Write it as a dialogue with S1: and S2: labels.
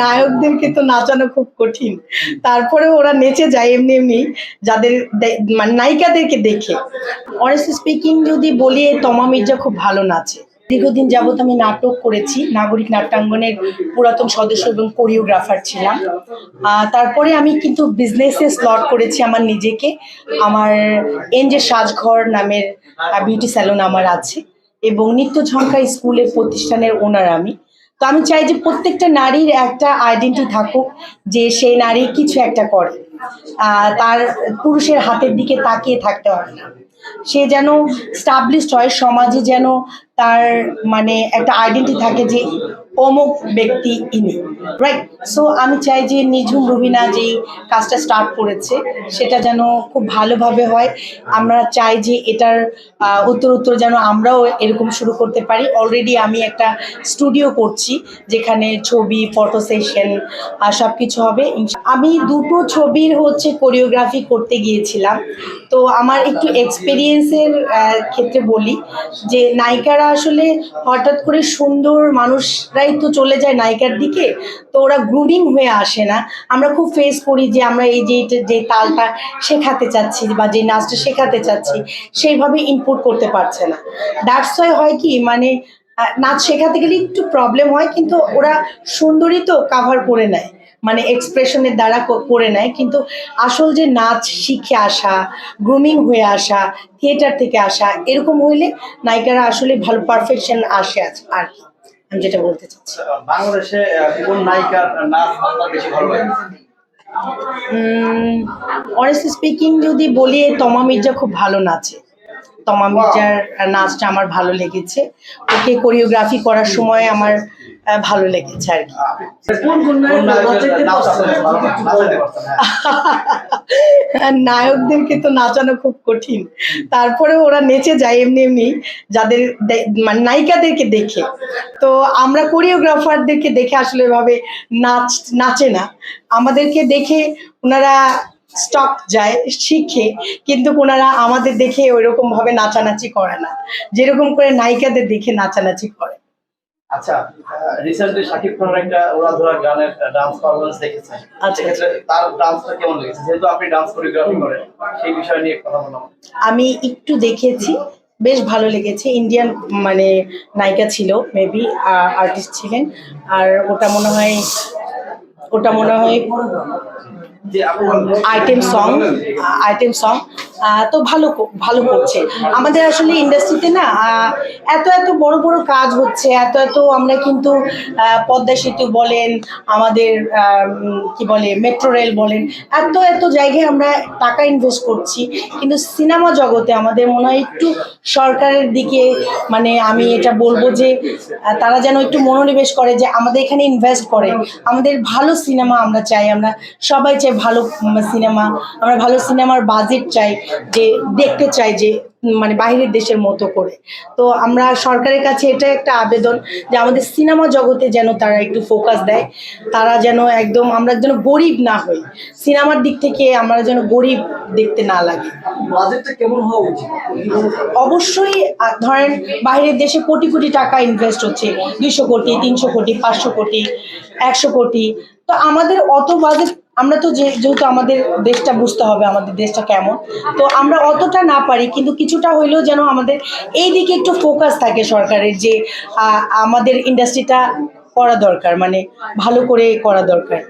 S1: নায়কদেরকে তো নাচানো খুব কঠিন। তারপরে ওরা নেচে যায় এমনি এমনি, যাদের মানে নায়িকাদেরকে দেখে। অনেস্টলি স্পিকিং যদি বলি, তমা মির্জা খুব ভালো নাচে। দীর্ঘদিন যাবত আমি নাটক করেছি, নাগরিক নাট্যাঙ্গনের পুরাতন সদস্য এবং কোরিওগ্রাফার ছিলাম। তারপরে আমি কিন্তু বিজনেসে স্লট করেছি আমার নিজেকে। আমার এনজে সাজঘর নামের বিউটি স্যালন আমার আছে। এবং নিত্য ঝঙ্কা স্কুলের প্রতিষ্ঠানের ওনার আমি। তো আমি চাই যে প্রত্যেকটা নারীর একটা আইডেন্টি থাকুক, যে সেই নারী কিছু একটা করে। তার পুরুষের হাতের দিকে তাকিয়ে থাকতে হবে না। সে যেন স্টাবলিশড হয়, সমাজে যেন তার মানে একটা আইডেন্টি থাকে যে অমুক ব্যক্তি ইনি রাইট সো আমি চাই যে নিঝুম রুবিনা যেই কাজটা স্টার্ট করেছে, সেটা যেন খুব ভালোভাবে হয়। আমরা চাই যে এটার উত্তর উত্তর যেন আমরাও এরকম শুরু করতে পারি। অলরেডি আমি একটা স্টুডিও করছি, যেখানে ছবি ফটো সেশন সব কিছু হবে। আমি দুটো ছবির হচ্ছে কোরিওগ্রাফি করতে গিয়েছিলাম। তো আমার একটু এক্সপিরিয়েন্সের ক্ষেত্রে বলি, যে নায়িকারা আসলে হঠাৎ করে সুন্দর মানুষরাই তো চলে যায় নায়িকার দিকে, তো ওরা গ্রুমিং হয়ে আসে না। আমরা খুব ফেস করি যে আমরা এই যে যে তালটা শেখাতে চাচ্ছি বা যে নাচটা শেখাতে চাচ্ছি, সেইভাবে ইনপুট করতে পারছে না। দ্যাটস হয় কি মানে নাচ শেখাতে গেলে একটু প্রবলেম হয়, কিন্তু ওরা সুন্দরী তো কাভার করে নেয়। মানে এক্সপ্রেশনের দ্বারা করে নেয় কিন্তু আসল যে নাচ শিখে আসা গ্রুমিং হয়ে আসা থিয়েটার থেকে আসা এরকম হইলে নায়িকারা আসলে ভালো পারফেকশন আসে আর কি। আমি যেটা বলতে চাচ্ছি।
S2: বাংলাদেশে কোন নায়িকার নাচ আপনার বেশি ভালো লাগে?
S1: অনেস্টলি স্পিকিং যদি বলি তমা মির্জা খুব ভালো নাচে। তমা মির্জার নাচটা আমার ভালো লেগেছে। ওকে কোরিওগ্রাফি করার সময় আমার ভালো লেগেছে আর কি।
S2: হ্যাঁ।
S1: নায়কদেরকে তো নাচানো খুব কঠিন। তারপরে ওরা নেচে যায় এমনি এমনি যাদের মানে নায়িকাদেরকে দেখে। তো আমরা কোরিওগ্রাফারদেরকে দেখে আসলে এভাবে নাচ নাচে না। আমাদেরকে দেখে ওনারা স্টক যায় শিখে কিন্তু ওনারা আমাদের দেখে ওইরকম ভাবে নাচানাচি করে না। যেরকম করে নায়িকাদের দেখে নাচানাচি করে।
S2: আচ্ছা রিসেন্টলি শাকিব খানের একটা ওড়াধরা গানের ডান্স পারফরমেন্স দেখেছেন।
S1: আচ্ছা।
S2: সেক্ষেত্রে তার ডান্সটা কেমন লেগেছে? যেহেতু আপনি ডান্স কোরিওগ্রাফি করেন সেই বিষয় নিয়ে কথা বললাম
S1: আমি একটু দেখেছি বেশ ভালো লেগেছে। ইন্ডিয়ান মানে নায়িকা ছিল মেবি আর্টিস্ট ছিলেন। আর ওটা মনে হয় ওটা মনে হয় আইটেম সং আইটেম সং তো ভালো ভালো করছে। আমাদের আসলে ইন্ডাস্ট্রিতে না এত এত বড় বড় কাজ হচ্ছে, এত এত আমরা কিন্তু পদ্মা সেতু বলেন, আমাদের কি বলে মেট্রো রেল বলেন, এত এত জায়গায় আমরা টাকা ইনভেস্ট করছি। কিন্তু সিনেমা জগতে আমাদের মনে হয় একটু সরকারের দিকে মানে আমি এটা বলব যে তারা যেন একটু মনোনিবেশ করে যে আমাদের এখানে ইনভেস্ট করে। আমাদের ভালো সিনেমা আমরা চাই, আমরা সবাই চাই ভালো সিনেমা আমরা ভালো সিনেমার বাজেট চাই। যে দেখতে চাই যে মানে বাইরের দেশের মতো করে। তো আমরা সরকারের কাছে এটা একটা আবেদন যে আমাদের সিনেমা জগতে যেন তারা একটু ফোকাস দেয়। তারা যেন একদম আমরা যেন গরিব না হই। সিনেমার দিক থেকে আমরা যেন গরিব দেখতে না লাগে। অবশ্যই ধরেন বাইরের দেশে কোটি কোটি টাকা ইনভেস্ট হচ্ছে। দুইশো কোটি তিনশো কোটি পাঁচশো কোটি একশো কোটি। তো আমাদের অত বাজেট আমরা তো যে যেহেতু আমাদের দেশটা বুঝতে হবে, আমাদের দেশটা কেমন, তো আমরা অতটা না পারি, কিন্তু কিছুটা হইলেও যেন আমাদের এই দিকে একটু ফোকাস থাকে সরকারের যে আমাদের ইন্ডাস্ট্রিটা করা দরকার মানে ভালো করে করা দরকার।